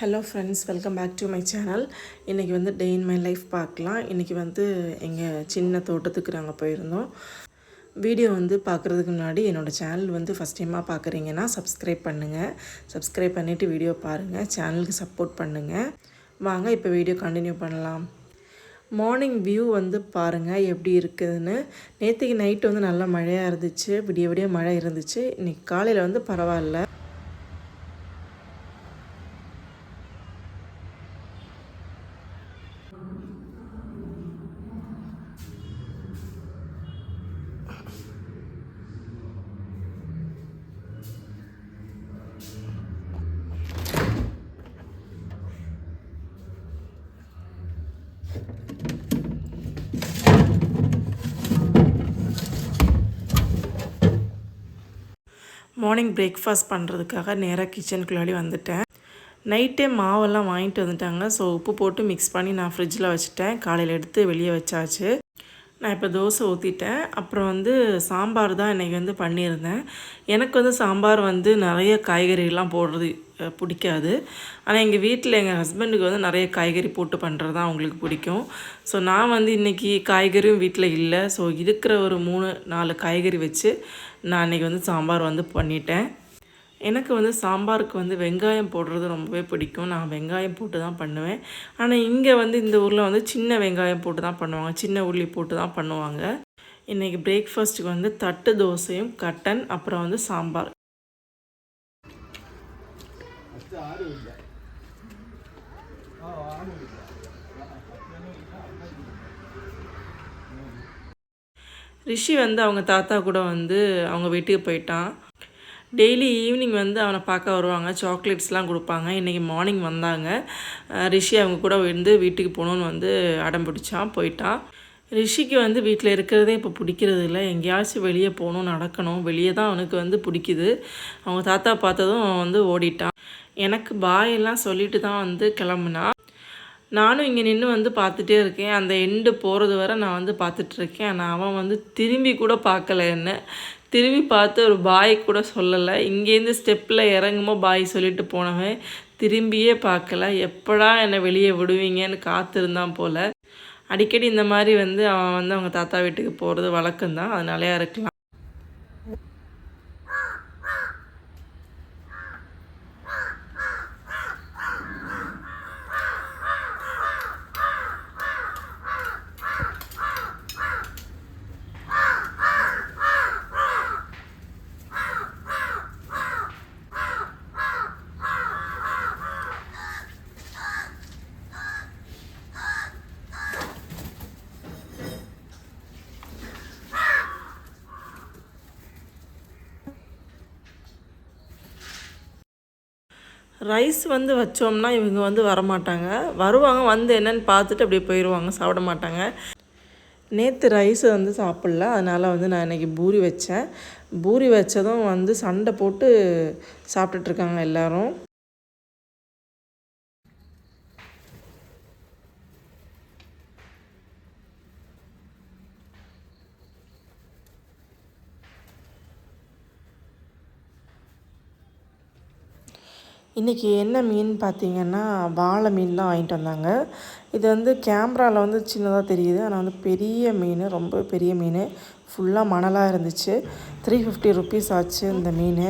Hello friends welcome back to my channel இன்றைக்கி வந்து டே in my life பார்க்கலாம். இன்றைக்கி வந்து எங்கள் சின்ன தோட்டத்துக்கு நாங்கள் போயிருந்தோம். வீடியோ வந்து பார்க்குறதுக்கு முன்னாடி என்னோடய சேனல் வந்து ஃபஸ்ட் டைமாக பார்க்குறீங்கன்னா சப்ஸ்கிரைப் பண்ணுங்கள் சப்ஸ்கிரைப் பண்ணிவிட்டு வீடியோ பாருங்கள் சேனலுக்கு சப்போர்ட் பண்ணுங்கள் வாங்க இப்போ வீடியோ கண்டினியூ பண்ணலாம். மார்னிங் வியூ வந்து பாருங்கள் எப்படி இருக்குதுன்னு. நேற்றுக்கு நைட்டு வந்து நல்லா மழையாக இருந்துச்சு. விடிய விடிய மழை இருந்துச்சு. இன்றைக்கி காலையில் வந்து பரவாயில்ல. மார்னிங் பிரேக்ஃபாஸ்ட் பண்ணுறதுக்காக நேராக கிச்சனுக்குள்ளாடி வந்துட்டேன். நைட்டே மாவெல்லாம் வாங்கிட்டு வந்துட்டாங்க. ஸோ உப்பு போட்டு மிக்ஸ் பண்ணி நான் ஃப்ரிட்ஜில் வச்சுட்டேன். காலையில் எடுத்து வெளியே வச்சாச்சு. நான் இப்போ தோசை ஊற்றிட்டேன் அப்புறம் வந்து சாம்பார் தான் இன்றைக்கி வந்து பண்ணியிருந்தேன். எனக்கு வந்து சாம்பார் வந்து நிறைய காய்கறிலாம் போடுறது பிடிக்காது. ஆனால் எங்கள் வீட்டில் எங்கள் ஹஸ்பண்டுக்கு வந்து நிறைய காய்கறி போட்டு பண்ணுறது தான் அவங்களுக்கு பிடிக்கும். ஸோ நான் வந்து இன்றைக்கி காய்கறியும் வீட்டில் இல்லை. ஸோ இருக்கிற ஒரு மூணு நாலு காய்கறி வச்சு நான் இன்றைக்கி வந்து சாம்பார் வந்து பண்ணிட்டேன். எனக்கு வந்து சாம்பாருக்கு வந்து வெங்காயம் போடுறது ரொம்பவே பிடிக்கும். நான் வெங்காயம் போட்டு தான் பண்ணுவேன். ஆனால் இங்கே வந்து இந்த ஊரில் வந்து சின்ன வெங்காயம் போட்டு தான் பண்ணுவாங்க. சின்ன உள்ளி போட்டு தான் பண்ணுவாங்க. இன்றைக்கி பிரேக்ஃபாஸ்ட்டுக்கு வந்து தட்டு தோசையும் கட்டன் அப்புறம் வந்து சாம்பார். ரிஷி வந்து அவங்க தாத்தா கூட வந்து அவங்க வீட்டுக்கு போயிட்டான். டெய்லி ஈவினிங் வந்து அவனை பார்க்க வருவாங்க. சாக்லேட்ஸ்லாம் கொடுப்பாங்க. இன்றைக்கி மார்னிங் வந்தாங்க. ரிஷி அவங்க கூட வந்து வீட்டுக்கு போகணுன்னு வந்து அடம் பிடிச்சான் போயிட்டான். ரிஷிக்கு வந்து வீட்டில் இருக்கிறதே இப்போ பிடிக்கிறது இல்லை. எங்கேயாச்சும் வெளியே போகணும் நடக்கணும். வெளியே தான் அவனுக்கு வந்து பிடிக்குது. அவங்க தாத்தா பார்த்ததும் அவன் வந்து ஓடிட்டான். எனக்கு பாய் எல்லாம் சொல்லிட்டு தான் வந்து கிளம்புனா. நானும் இங்கே நின்று வந்து பார்த்துட்டே இருக்கேன். அந்த எண்டு போகிறது வரை நான் வந்து பார்த்துட்ருக்கேன் ஆனால் அவன் வந்து திரும்பி கூட பார்க்கல என்ன. திரும்பி பார்த்து ஒரு பாய் கூட சொல்லலை. இங்கேருந்து ஸ்டெப்பில் இறங்குமோ பாய் சொல்லிட்டு போனவன் திரும்பியே பார்க்கல. எப்படா என்னை வெளியே விடுவீங்கன்னு காத்திருந்தான் போல். அடிக்கடி இந்த மாதிரி வந்து அவன் வந்து அவங்க தாத்தா வீட்டுக்கு போகிறது வழக்கம்தான். அதனாலயா இருக்கலாம். ரைஸ் வந்து வச்சோம்னா இவங்க வந்து வரமாட்டாங்க. வருவாங்க வந்து என்னன்னு பார்த்துட்டு அப்படியே போயிடுவாங்க சாப்பிட மாட்டாங்க. நேற்று ரைஸ் வந்து சாப்பிடல அதனால் வந்து நான் இன்றைக்கி பூரி வச்சேன். பூரி வச்சதும் வந்து சண்டை போட்டு சாப்பிட்டுட்ருக்காங்க எல்லோரும். இன்றைக்கி என்ன மீன் பார்த்தீங்கன்னா வாழை மீன் தான் வாங்கிட்டு வந்தாங்க. இது வந்து கேமராவில் வந்து சின்னதாக தெரியுது. ஆனால் வந்து பெரிய மீன் ரொம்ப பெரிய மீன். ஃபுல்லாக மணலாக இருந்துச்சு. த்ரீ ஃபிஃப்டி ருபீஸ் ஆச்சு இந்த மீன்.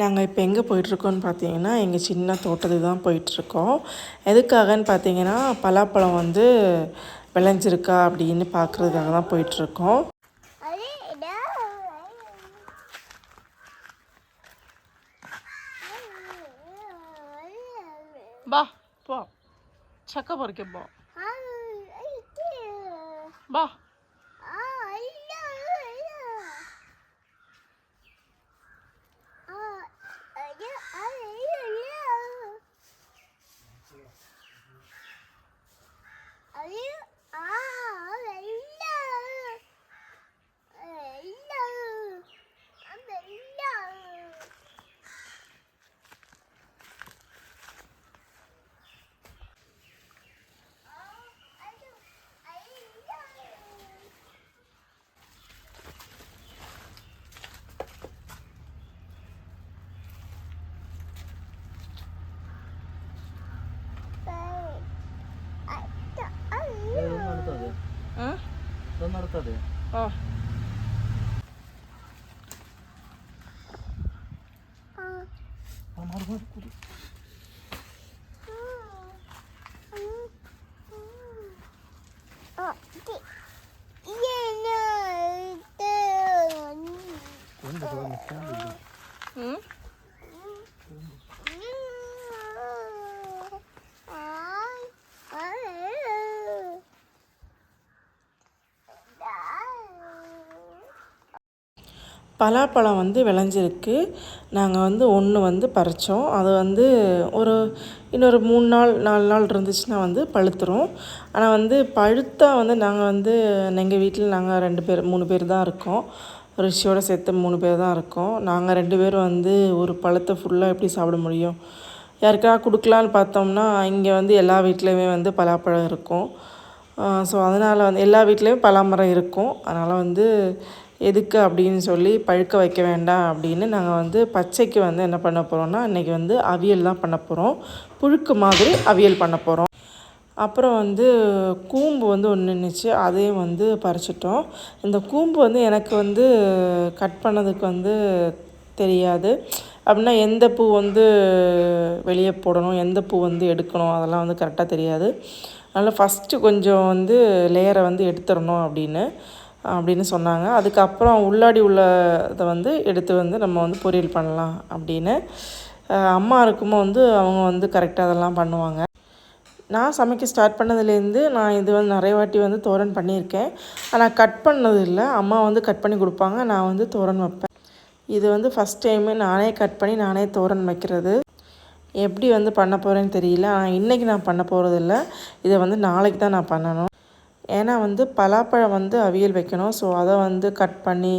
நாங்கள் இப்போ எங்கே போயிட்டுருக்கோம்னு பார்த்தீங்கன்னா எங்கள் சின்ன தோட்டத்துக்கு தான் போயிட்டுருக்கோம். எதுக்காகன்னு பார்த்தீங்கன்னா பலாப்பழம் வந்து விளைஞ்சிருக்கா அப்படின்னு பார்க்குறதுக்காக தான் போயிட்டுருக்கோம். பா போ. சக்க பொறிக்க போ. பா. 갖다 대. 어. 아, 말을 봐, 꾸도. 어, 띠. பலாப்பழம் வந்து விளைஞ்சிருக்கு. நாங்கள் வந்து ஒன்று வந்து பறித்தோம் அது வந்து ஒரு இன்னொரு மூணு நாள் நாலு நாள் இருந்துச்சுன்னா வந்து பழுத்துரும். ஆனால் வந்து பழுத்தா வந்து நாங்கள் வந்து எங்கள் வீட்டில் நாங்கள் ரெண்டு பேர் மூணு பேர் தான் இருக்கோம். ரிஷியோட சேர்த்து மூணு பேர் தான் இருக்கோம். நாங்கள் ரெண்டு பேரும் வந்து ஒரு பழத்தை ஃபுல்லாக எப்படி சாப்பிட முடியும்? யாருக்கா கொடுக்கலான்னு பார்த்தோம்னா இங்கே வந்து எல்லா வீட்லேயுமே வந்து பலாப்பழம் இருக்கும். ஸோ அதனால் வந்து எல்லா வீட்லேயும் பலாமரம் இருக்கும். அதனால் வந்து எதுக்கு அப்படின்னு சொல்லி பழுக்க வைக்க வேண்டாம் அப்படின்னு நாங்கள் வந்து பச்சைக்கு வந்து என்ன பண்ண போகிறோம்னா இன்றைக்கி வந்து அவியல் தான் பண்ண போகிறோம் புழுக்கு மாதிரி அவியல் பண்ண போகிறோம் அப்புறம் வந்து கூம்பு வந்து ஒன்று நின்றுச்சு அதையும் வந்து பறிச்சிட்டோம். இந்த கூம்பு வந்து எனக்கு வந்து கட் பண்ணதுக்கு வந்து தெரியாது. அப்படின்னா எந்த பூ வந்து வெளியே போடணும் எந்த பூ வந்து எடுக்கணும் அதெல்லாம் வந்து கரெக்டாக தெரியாது. அதனால் ஃபஸ்ட்டு கொஞ்சம் வந்து லேயரை வந்து எடுத்துடணும் அப்படின்னு. அப்படின்னு சொன்னாங்க. அதுக்கப்புறம் உள்ளாடி உள்ள இதை வந்து எடுத்து வந்து நம்ம வந்து பொரியல் பண்ணலாம் அப்படின்னு அம்மா இருக்கும்போது வந்து அவங்க வந்து கரெக்டாக அதெல்லாம் பண்ணுவாங்க. நான் சமைக்க ஸ்டார்ட் பண்ணதுலேருந்து நான் இது வந்து நிறைய வாட்டி வந்து தோரன் பண்ணியிருக்கேன். ஆனால் கட் பண்ணது இல்லை. அம்மா வந்து கட் பண்ணி கொடுப்பாங்க. நான் வந்து தோரன் வைப்பேன். இது வந்து ஃபஸ்ட் டைமு நானே கட் பண்ணி நானே தோரன் வைக்கிறது. எப்படி வந்து பண்ண போகிறேன்னு தெரியல. ஆனால் இன்றைக்கி நான் பண்ண போகிறதில்ல இதை வந்து நாளைக்கு தான் நான் பண்ணணும். ஏன்னா வந்து பலாப்பழம் வந்து அவியல் வைக்கணும். ஸோ அதை வந்து கட் பண்ணி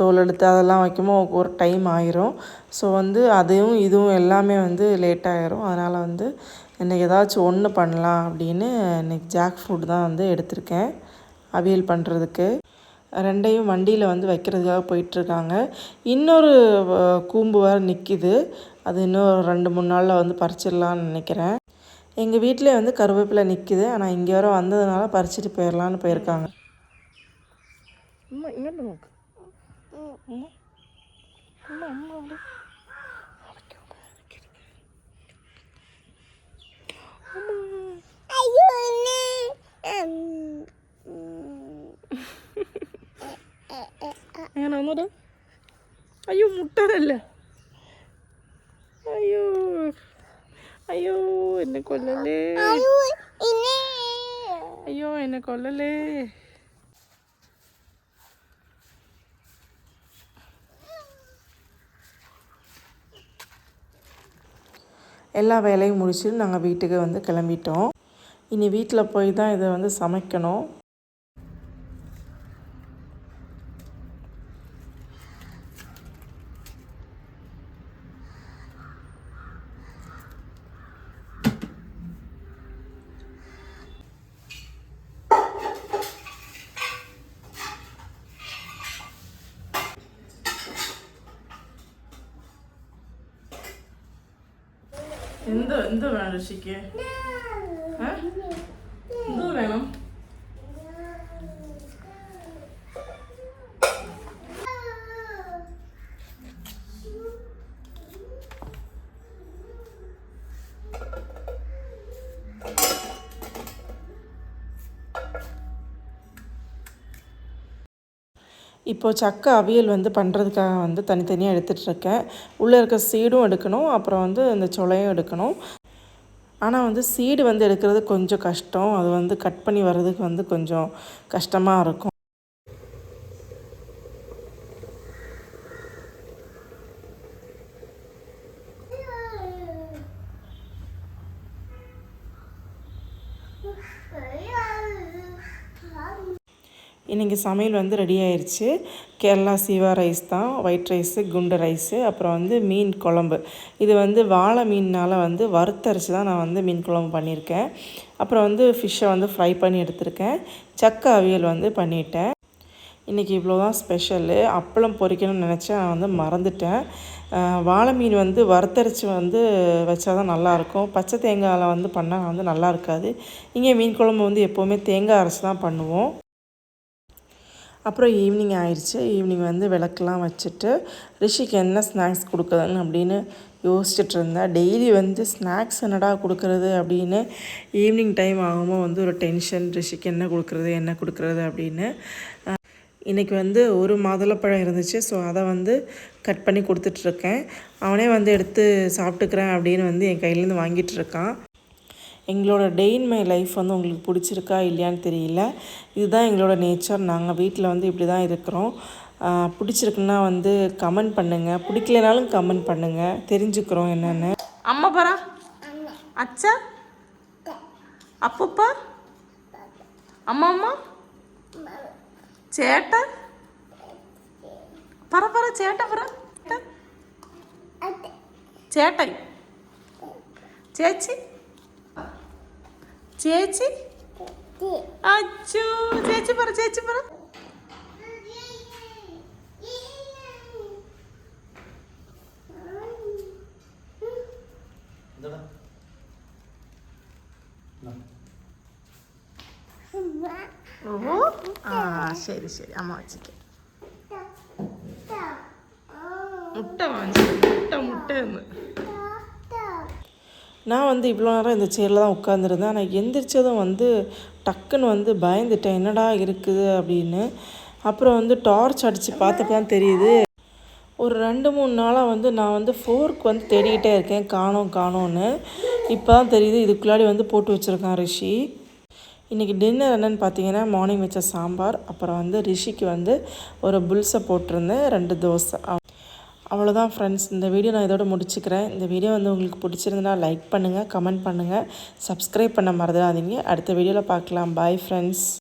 தோல் எடுத்து அதெல்லாம் வைக்கும்போது ஒரு டைம் ஆயிரும். ஸோ வந்து அதுவும் இதுவும் எல்லாமே வந்து லேட் ஆயிரும். அதனால் வந்து இன்றைக்கி ஏதாச்சும் ஒன்று பண்ணலாம் அப்படின்னு இன்றைக்கி ஜாக் ஃப்ரூட் தான் வந்து எடுத்திருக்கேன். அவியல் பண்ணுறதுக்கு ரெண்டையும் வண்டியில் வந்து வைக்கிறதுக்காக போயிட்டுருக்காங்க. இன்னொரு கூம்பு வேறு நிற்கிது அது இன்னும் ரெண்டு மூணு நாளில் வந்து பறிச்சிடலான்னு நினைக்கிறேன். எங்கள் வீட்டிலே வந்து கருவேப்பிலை நிற்கிது ஆனால் இங்கே வர வந்ததுனால பறிச்சிட்டு போயிடலான்னு போயிருக்காங்க அம்மா இங்கே நோக்கு அம்மா அம்மா அம்மா அப்படி അങ്ങനെ ഒന്നൂടെ അയ്യോ മുട്ടതല്ല ஐயோ என்ன கொல்லலே ஐயோ என்ன கொல்லலே எல்லா வேலையும் முடிச்சுட்டு நாங்கள் வீட்டுக்கு வந்து கிளம்பிட்டோம். இனி வீட்டில் போய் தான் இதை வந்து சமைக்கணும். എന്ത് എന്ത് വേണം ഋഷിക്ക്? എന്ത് വേണം இப்போது சக்கை அவியல் வந்து பண்ணுறதுக்காக வந்து தனித்தனியாக எடுத்துகிட்ருக்கேன் உள்ளே இருக்க சீடும் எடுக்கணும் அப்புறம் வந்து இந்த சொலையும் எடுக்கணும். ஆனால் வந்து சீடு வந்து எடுக்கிறது கொஞ்சம் கஷ்டம். அது வந்து கட் பண்ணி வர்றதுக்கு வந்து கொஞ்சம் கஷ்டமாக இருக்கும். இன்றைக்கி சமையல் வந்து ரெடி ஆயிடுச்சு கேரளா சீவா ரைஸ் தான் ஒயிட் ரைஸு குண்டு ரைஸு அப்புறம் வந்து மீன் குழம்பு. இது வந்து வாழை மீனால் வந்து வறுத்தரைச்சி தான் நான் வந்து மீன் குழம்பு பண்ணியிருக்கேன். அப்புறம் வந்து ஃபிஷ்ஷை வந்து ஃப்ரை பண்ணி எடுத்திருக்கேன். சக்க அவியல் வந்து பண்ணிட்டேன். இன்றைக்கி இவ்வளோ தான் ஸ்பெஷலு அப்பளம் பொரிக்கணும்னு நினச்சேன் நான் வந்து மறந்துட்டேன். வாழை மீன் வந்து வறுத்தரைச்சி வந்து வச்சா தான் நல்லாயிருக்கும் பச்சை தேங்காயில் வந்து பண்ணால் வந்து நல்லா இருக்காது. இங்கே மீன் குழம்பு வந்து எப்போவுமே தேங்காய் அரைச்சி தான் பண்ணுவோம். அப்புறம் ஈவினிங் ஆயிடுச்சு ஈவினிங் வந்து விளக்கெலாம் வச்சுட்டு ரிஷிக்கு என்ன ஸ்நாக்ஸ் கொடுக்குறதுன்னு அப்படின்னு யோசிச்சுட்டு இருந்தேன் டெய்லி வந்து ஸ்நாக்ஸ் என்னடா கொடுக்குறது அப்படின்னு ஈவினிங் டைம் ஆகும்போது வந்து ஒரு டென்ஷன் ரிஷிக்கு என்ன கொடுக்குறது என்ன கொடுக்குறது அப்படின்னு இன்றைக்கி வந்து ஒரு மாதுளப்பழம் இருந்துச்சு. ஸோ அதை வந்து கட் பண்ணி கொடுத்துட்ருக்கேன் அவனே வந்து எடுத்து சாப்பிட்டுக்கிறேன் அப்படின்னு வந்து என் கையிலேருந்து வாங்கிட்டு இருக்கான். எங்களோட டே இன் மை லைஃப் வந்து உங்களுக்கு பிடிச்சிருக்கா இல்லையான்னு தெரியல இதுதான் எங்களோட நேச்சர் நாங்கள் வீட்டில் வந்து இப்படி தான் இருக்கிறோம் ஆஹ் பிடிச்சிருக்குன்னா வந்து கமெண்ட் பண்ணுங்கள் பிடிக்கலனாலும் கமெண்ட் பண்ணுங்கள் தெரிஞ்சுக்கிறோம் என்னென்னு அம்மா பரா அச்சா அப்பப்பா அம்மா அம்மா ചേട്ട പറ പറ ചേട്ട പറ ചേട്ടൻ ചേച്ചി ചേച്ചി? അച്ചു ചേച്ചി പറ ചേച്ചി പറ. ഓ ആ ശരി ശരി. അമ്മ വച്ചിക്ക മുട്ട വാങ്ങിച്ചു മുട്ട മുട്ട എന്ന്. நான் வந்து இவ்வளோ நேரம் இந்த சேரில் தான் உட்காந்துருந்தேன் ஆனால் எந்திரிச்சதும் வந்து டக்குன்னு வந்து பயந்துட்டேன். என்னடா இருக்குது அப்படின்னு. அப்புறம் வந்து டார்ச் அடித்து பார்த்தப்ப தான் தெரியுது. ஒரு ரெண்டு மூணு நாளாக வந்து நான் வந்து ஃபோர்க் வந்து தேடிக்கிட்டே இருக்கேன். காணோம் காணோன்னு இப்போ தான் தெரியுது இதுக்குள்ளாடி வந்து போட்டு வச்சுருக்கான் ரிஷி. இன்றைக்கி டின்னர் என்னென்னு பார்த்தீங்கன்னா மார்னிங் வச்ச சாம்பார் அப்புறம் வந்து ரிஷிக்கு வந்து ஒரு புல்ஸை போட்டிருந்தேன். ரெண்டு தோசை. அவ்வளோதான் ஃப்ரெண்ட்ஸ் இந்த வீடியோ நான் இதோட முடிச்சுக்கிறேன். இந்த வீடியோ வந்து உங்களுக்கு பிடிச்சிருந்தனா லைக் பண்ணுங்கள் கமெண்ட் பண்ணுங்கள் சப்ஸ்கிரைப் பண்ண மறந்துடாதீங்க. அடுத்த வீடியோவில் பார்க்கலாம். Bye friends